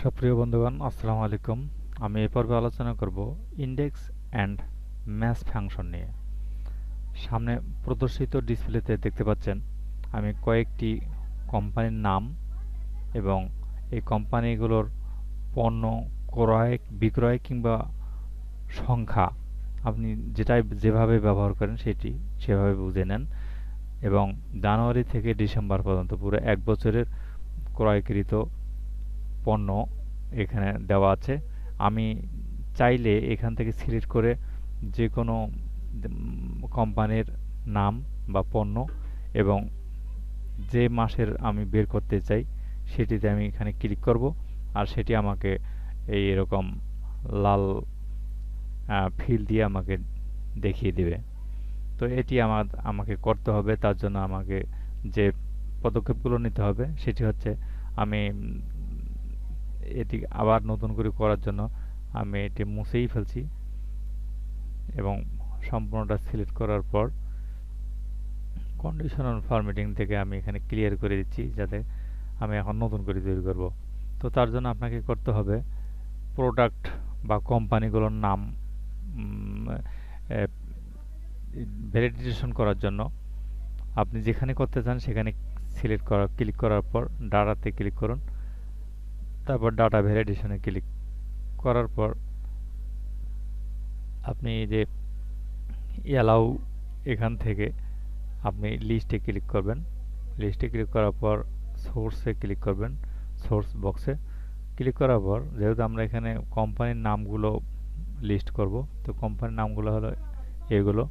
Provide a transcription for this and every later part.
সুপ্রিয় বন্ধুগণ, আসসালামু আলাইকুম। আমি এই পর্বে আলোচনা করব ইন্ডেক্স অ্যান্ড ম্যাচ ফাংশন নিয়ে। সামনে প্রদর্শিত ডিসপ্লেতে দেখতে পাচ্ছেন, আমি কয়েকটি কোম্পানির নাম এবং এই কোম্পানিগুলোর পণ্য ক্রয়, বিক্রয় কিংবা সংখ্যা, আপনি যেটাই যেভাবে ব্যবহার করেন সেটি সেভাবে বুঝে নেন এবং জানুয়ারি থেকে ডিসেম্বর পর্যন্ত পুরো এক বছরের ক্রয়কৃত পণ্য এখানে দেওয়া আছে। আমি চাইলে এখান থেকে সিলেক্ট করে যে কোনো কোম্পানির নাম বা পণ্য এবং যে মাসের আমি বের করতে চাই সেটিতে আমি এখানে ক্লিক করব আর সেটি আমাকে এই এরকম লাল ফিল দিয়ে আমাকে দেখিয়ে দেবে। তো এটি আমার, আমাকে করতে হবে। তার জন্য আমাকে যে পদক্ষেপগুলো নিতে হবে সেটি হচ্ছে আমি এটি আবার নতুন করে করার জন্য আমি এটি মুছেই ফেলছি এবং সম্পূর্ণটা সিলেক্ট করার পর কন্ডিশনাল ফরম্যাটিং থেকে আমি এখানে ক্লিয়ার করে দিচ্ছি যাতে আমি এখন নতুন করে তৈরি করব। তো তার জন্য আপনাকে করতে হবে প্রোডাক্ট বা কোম্পানিগুলোর নাম ভ্যালিডেশন করার জন্য আপনি যেখানে করতে চান সেখানে সিলেক্ট করা ক্লিক করার পর ডাটাতে ক্লিক করুন। তারপর ডাটা ভ্যালিডেশনে ক্লিক করার পর আপনি যে অ্যালাউ এখান থেকে আপনি লিস্টে ক্লিক করবেন। লিস্টে ক্লিক করার পর সোর্সে ক্লিক করবেন সোর্স বক্সে ক্লিক করার পর যেহেতু আমরা এখানে কোম্পানির নামগুলো লিস্ট করব, তো কোম্পানির নামগুলো হলো এগুলো।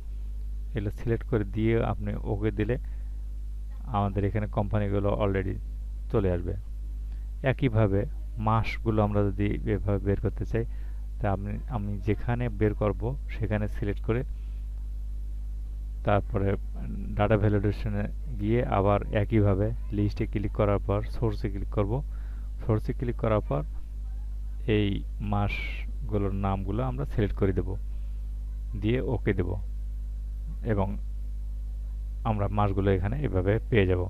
এগুলো সিলেক্ট করে দিয়ে আপনি ওকে দিলে আমাদের এখানে কোম্পানিগুলো অলরেডি চলে আসবে। একইভাবে মাসগুলো আমরা যদি এভাবে বের করতে চাই, তা আপনি, আমি যেখানে বের করব সেখানে সিলেক্ট করে তারপরে ডাটা ভ্যালিডেশনে গিয়ে আবার একইভাবে লিস্টে ক্লিক করার পর সোর্সে ক্লিক করব। সোর্সে ক্লিক করার পর এই মাসগুলোর নামগুলো আমরা সিলেক্ট করে দেব। দিয়ে ওকে দেব এবং আমরা মাসগুলো এখানে এভাবে পেয়ে যাব।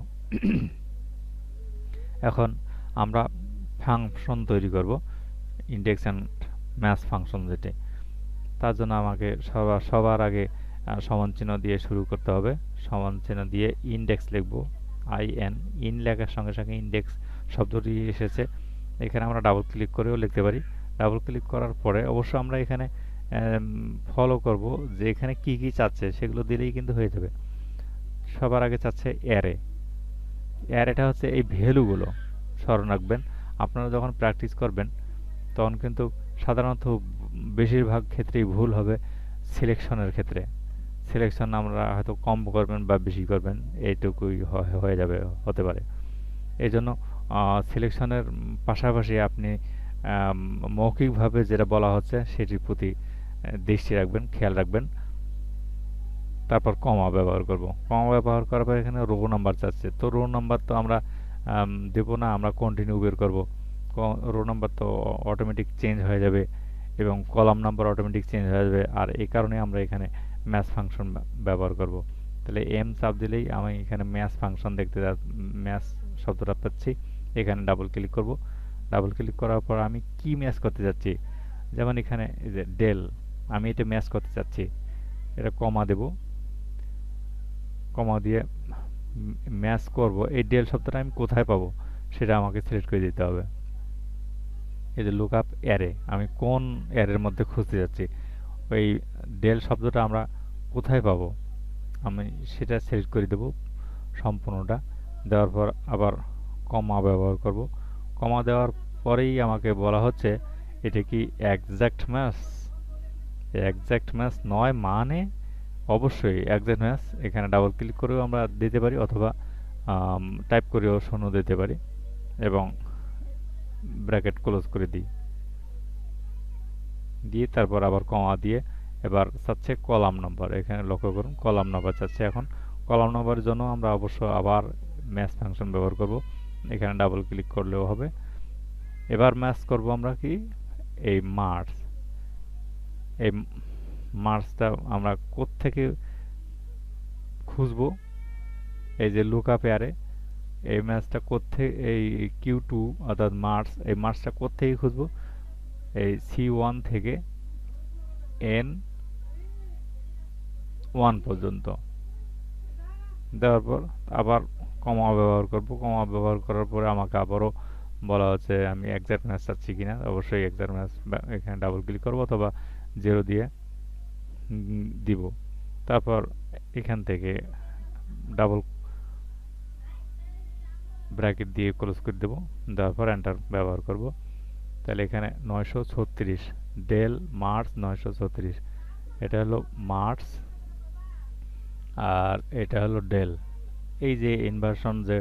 এখন আমরা ফাংশন তৈরি করব ইন্ডেক্স অ্যান্ড ম্যাথ ফাংশন যেটি। তার জন্য আমাকে সবার সবার আগে সমান চিহ্ন দিয়ে শুরু করতে হবে। সমান চিহ্ন দিয়ে ইন্ডেক্স লিখব। আই এন ইন লেখার সঙ্গে সঙ্গে ইন্ডেক্স শব্দটি এসেছে। এখানে আমরা ডাবল ক্লিক করেও লিখতে পারি। ডাবল ক্লিক করার পরে অবশ্য আমরা এখানে ফলো করব যে এখানে কি কি চাচ্ছে, সেগুলো দিলেই কিন্তু হয়ে যাবে। সবার আগে চাচ্ছে অ্যারে অ্যারেটা হচ্ছে এই ভ্যালুগুলো। স্মরণ রাখবেন। আপনারা যখন প্র্যাকটিস করবেন, তখন কিন্তু সাধারণত বেশিরভাগ ক্ষেত্রেই ভুল হবে সিলেকশনের ক্ষেত্রে। সিলেকশন আমরা হয়তো কম করবেন বা বেশি করবেন, এইটুকুই হয়ে যাবে, হতে পারে। এই জন্য সিলেকশনের পাশাপাশি আপনি মৌখিকভাবে যেটা বলা হচ্ছে সেটির প্রতি দৃষ্টি রাখবেন, খেয়াল রাখবেন। তারপর কমা ব্যবহার করব। কমা ব্যবহার করার পর এখানে রো নাম্বার চাচ্ছে। তো রো নাম্বার তো আমরা দেব না, আমরা কন্টিনিউ বের করব। রো নাম্বার তো অটোমেটিক চেঞ্জ হয়ে যাবে এবং কলাম নাম্বার অটোমেটিক চেঞ্জ হয়ে যাবে। আর এই কারণে আমরা এখানে ম্যাথ ফাংশন ব্যবহার করব। তাহলে এম চাপ দিলেই আমি এখানে ম্যাথ ফাংশন দেখতে ম্যাথ শব্দটা পাচ্ছি। এখানে ডাবল ক্লিক করব। ডাবল ক্লিক করার পর আমি কি ম্যাচ করতে যাচ্ছি? যেমন এখানে এই যে ডেল আমি এটা ম্যাচ করতে চাচ্ছি। এটা কমা দেব। কমা দিয়ে ম্যাচ করব, এই ডেল শব্দটা আমি কোথায় পাবো সেটা আমাকে সিলেক্ট করে দিতে হবে। এই যে লুক আপ অ্যারে আমি কোন অ্যারের মধ্যে খুঁজতে যাচ্ছি? ওই ডেল শব্দটা আমরা কোথায় পাবো? আমি সেটা সিলেক্ট করে দেব সম্পূর্ণটা। দেওয়ার পর আবার কমা ব্যবহার করব। কমা দেওয়ার পরেই আমাকে বলা হচ্ছে, এটা কি একজ্যাক্ট ম্যাচ একজ্যাক্ট ম্যাচ নয় মানে অবশ্যই একজ্যাক্ট ম্যাচ এখানে ডাবল ক্লিক করেও আমরা দিতে পারি অথবা টাইপ করেও শূন্য দিতে পারি এবং ব্র্যাকেট ক্লোজ করে দিই। দিয়ে তারপর আবার কমা দিয়ে এবার চাচ্ছে কলাম নম্বর এখানে লক্ষ্য করুন কলাম নম্বর চাচ্ছে এখন। কলাম নম্বরের জন্য আমরা অবশ্য আবার ম্যাচ ফাংশন ব্যবহার করব, এখানে ডাবল ক্লিক করলেও হবে। এবার ম্যাচ করব আমরা কি? এই মার্চ এই মার্চটা আমরা থেকে খুঁজব? এই যে লুক আপ এয়ারে এই ম্যাচটা কোথেকে এই কিউ টু অর্থাৎ মার্চ, এই মার্চটা কোথেকে খুঁজবো? এই সি ওয়ান থেকে এন ওয়ান পর্যন্ত। দেওয়ার পর আবার কমা ব্যবহার করব। কমা ব্যবহার করার পরে আমাকে আবারও বলা হচ্ছে, আমি এক্সাক্ট ম্যাচ চাচ্ছি কিনা? অবশ্যই এক্সাক্ট ম্যাচ এখানে ডাবল ক্লিক করব অথবা জিরো দিয়ে দিব। তারপর এখান থেকে ডাবল ব্র্যাকেট দিয়ে ক্লোজ করে দেবো। দেওয়ার পর এন্টার ব্যবহার করব। তাহলে এখানে নয়শো ছত্রিশ ডেল মার্চ নয়শো ছত্রিশ। এটা হলো মার্চ আর এটা হলো ডেল এই যে ইনভার্সন যে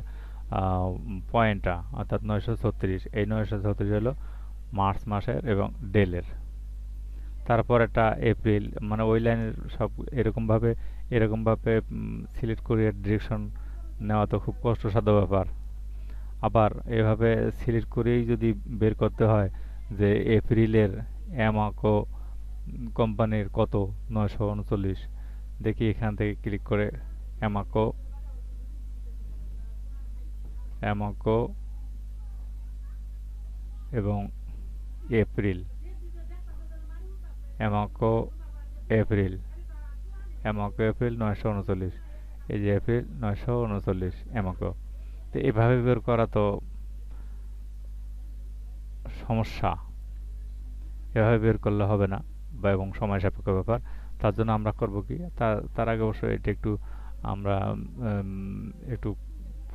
পয়েন্টটা অর্থাৎ নয়শো ছত্রিশ, এই নয়শো ছত্রিশ হলো মার্চ মাসের এবং ডেলের তারপর একটা এপ্রিল মানে ওই লাইনের সব এরকমভাবে এরকমভাবে সিলেক্ট করে ডিরেকশন নেওয়া তো খুব কষ্টসাধ্য ব্যাপার। আবার এভাবে সিলেক্ট করেই যদি বের করতে হয় যে এপ্রিলের অ্যামাকো কোম্পানির কত? নয়শো উনচল্লিশ। দেখি এখান থেকে ক্লিক করে অ্যামাকো অ্যামাকো এবং এপ্রিল অ্যামাকো এপ্রিল। অ্যামাকো এপ্রিল নয়শো উনচল্লিশ। এই যে এপ্রিল নয়শো উনচল্লিশ অ্যামাকো তো এভাবে বের করা তো সমস্যা। এভাবে বের করলে হবে না বা এবং সময় সাপেক্ষ ব্যাপার। তার জন্য আমরা করব কি? তার আগে অবশ্যই এটা একটু আমরা একটু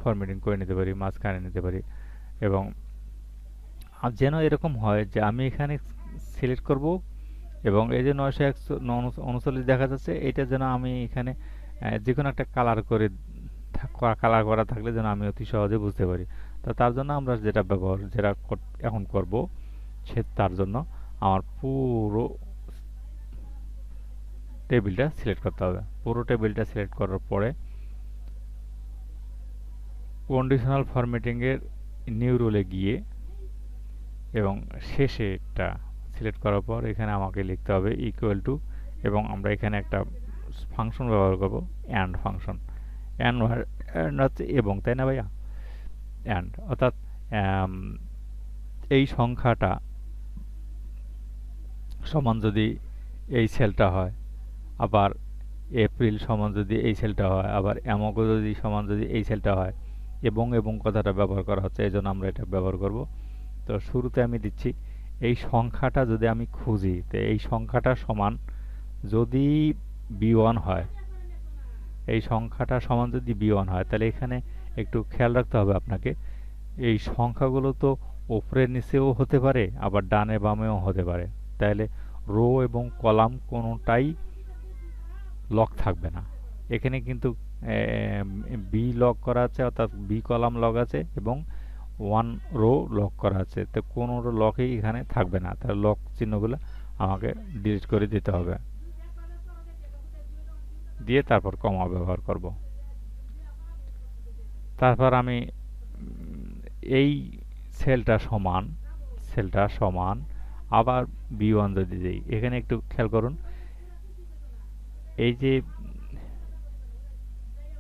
ফরম্যাটিং করে নিতে পারি, মাঝখানে নিতে পারি। এবং যেন এরকম হয় যে আমি এখানে সিলেক্ট করব এবং এই যে নয়শো একশো উনচল্লিশ দেখা যাচ্ছে, এটা যেন আমি এখানে যে কোনো একটা কালার করে কালার করা থাকলে যেন আমি অতি সহজে বুঝতে পারি। তো তার জন্য আমরা যেটা ব্যবহার, যেটা এখন করব, সে, তার জন্য আমার পুরো টেবিলটা সিলেক্ট করতে হবে। পুরো টেবিলটা সিলেক্ট করার পরে কন্ডিশনাল ফরম্যাটিংয়ের নিউ রোলে গিয়ে এবং শেষে এটা সিলেক্ট করার পর এখানে আমাকে লিখতে হবে ইকুয়াল টু এবং আমরা এখানে একটা ফাংশন ব্যবহার করব অ্যান্ড ফাংশন অ্যান্ড অ্যান্ড হচ্ছে এবং, তাই না ভাইয়া? অ্যান্ড অর্থাৎ এই সংখ্যাটা সমান যদি এই সেলটা হয়, আবার এপ্রিল সমান যদি এই সেলটা হয়, আবার অ্যামকো যদি সমান যদি এই সেলটা হয়, এবং এবং কথাটা ব্যবহার করা হচ্ছে এই আমরা এটা ব্যবহার করব। তো শুরুতে আমি দিচ্ছি এই সংখ্যাটা যদি আমি খুঁজি, তো এই সংখ্যাটা সমান যদি বি ওয়ান হয়, এই সংখ্যাটা সমান যদি বি ওয়ান হয়, তাহলে এখানে একটু খেয়াল রাখতে হবে আপনাকে। এই সংখ্যাগুলো তো ওপরে নিচেও হতে পারে, আবার ডানে বামেও হতে পারে। তাহলে রো এবং কলাম কোনোটাই লক থাকবে না। এখানে কিন্তু বি লক করা আছে, অর্থাৎ বি কলাম লক আছে এবং ওয়ান রো লক করা আছে। তো কোনো লকই এখানে থাকবে না। তাহলে লক চিহ্নগুলো আমাকে ডিলিট করে দিতে হবে। দিয়ে তারপর কমা ব্যবহার করব। তারপর আমি এই সেলটা সমান সেলটা সমান, আবার বি ওয়ান যদি দিই, এখানে একটু খেয়াল করুন। এই যে,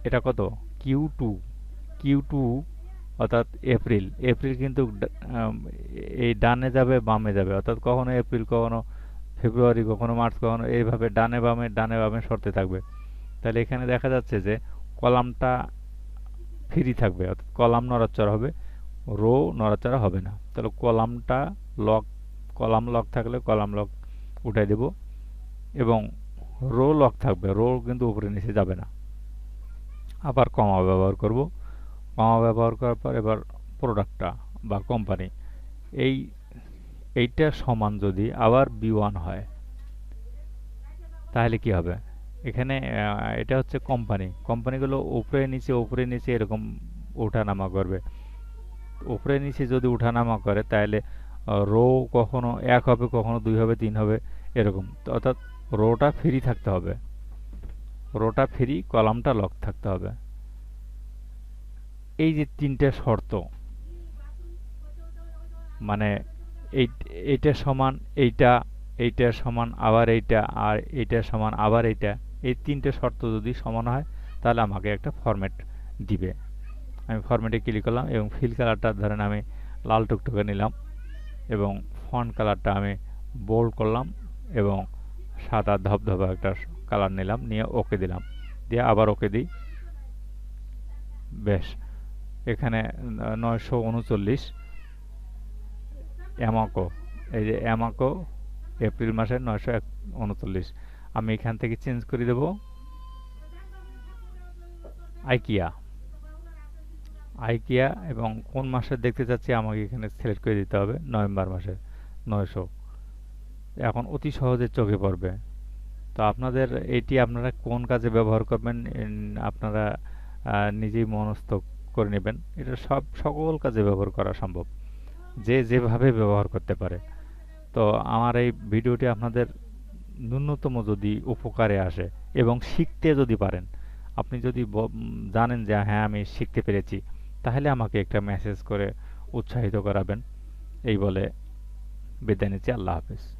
এটা কত? কিউ টু কিউ টু অর্থাৎ এপ্রিল এপ্রিল কিন্তু এই ডানে যাবে, বামে যাবে। অর্থাৎ কখনো এপ্রিল, কখনো ফেব্রুয়ারি, কখনো মার্চ, কখনো এইভাবে ডানে বামে ডানে বামে সরতে থাকবে। তাহলে এখানে দেখা যাচ্ছে যে কলামটা ফ্রি থাকবে, অর্থাৎ কলাম নড়াচড়া হবে, রো নড়াচড়া হবে না। তাহলে কলামটা লক, কলাম লক থাকলে কলাম লক উঠাই দেব এবং রো লক থাকবে, রো কিন্তু উপরে নিচে যাবে না। আবার কমা ব্যবহার করব। কমা ব্যবহার করার পর এবার প্রোডাক্টটা বা কোম্পানি এই, এইটা সমান যদি আবার বি ওয়ান হয়, তাহলে কি হবে? এখানে এটা হচ্ছে কোম্পানি কোম্পানিগুলো উপরে নিচে উপরে নিচে এরকম ওঠানামা করবে। উপরে নিচে যদি উঠানামা করে, তাহলে রো কখনো এক হবে, কখনো দুই হবে, তিন হবে, এরকম। অর্থাৎ রোটা ফ্রি থাকতে হবে। রোটা ফ্রি কলামটা লক থাকতে হবে। এই যে তিনটে শর্ত মানে এই এইটা সমান এইটা এইটা সমান আবার এইটা, আর এইটা সমান আবার এইটা, এই তিনটে শর্ত যদি সমান হয়, তাহলে আমাকে একটা ফরম্যাট দিবে। আমি ফরম্যাটে ক্লিক করলাম এবং ফিল কালারটা ধরেন আমি লাল টুকটুকে নিলাম এবং ফন্ট কালারটা আমি বোল্ড করলাম এবং সাদা ধবধবা একটা কালার নিলাম, নিয়ে ওকে দিলাম। দিয়ে আবার ওকে দিই। বেশ। এখানে নয়শো উনচল্লিশ। অ্যামাকো, এই যে অ্যামাকো, এপ্রিল মাসের নয়শো এক উনচল্লিশ। আমি এখান থেকে চেঞ্জ করে দেব। আইকিয়া। আইকিয়া এবং কোন মাসে দেখতে চাচ্ছি আমাকে এখানে সিলেক্ট করে দিতে হবে? নভেম্বর মাসে নয়শো। এখন অতি সহজে চোখে পড়বে। তো আপনাদের এটি আপনারা কোন কাজে ব্যবহার করবেন? আপনারা নিজেই মনস্থ করে নেবেন। এটা সব, সকল কাজে ব্যবহার করা সম্ভব। যে যেভাবে ব্যবহার করতে পারে। তো আমার এই ভিডিওটি আপনাদের ন্যূনতম যদি উপকারে আসে এবং শিখতে যদি পারেন, আপনি যদি জানেন যে হ্যাঁ আমি শিখতে পেরেছি, তাহলে আমাকে একটা মেসেজ করে উৎসাহিত করাবেন। এই বলে বিদায় নিচ্ছি। আল্লাহ হাফিজ।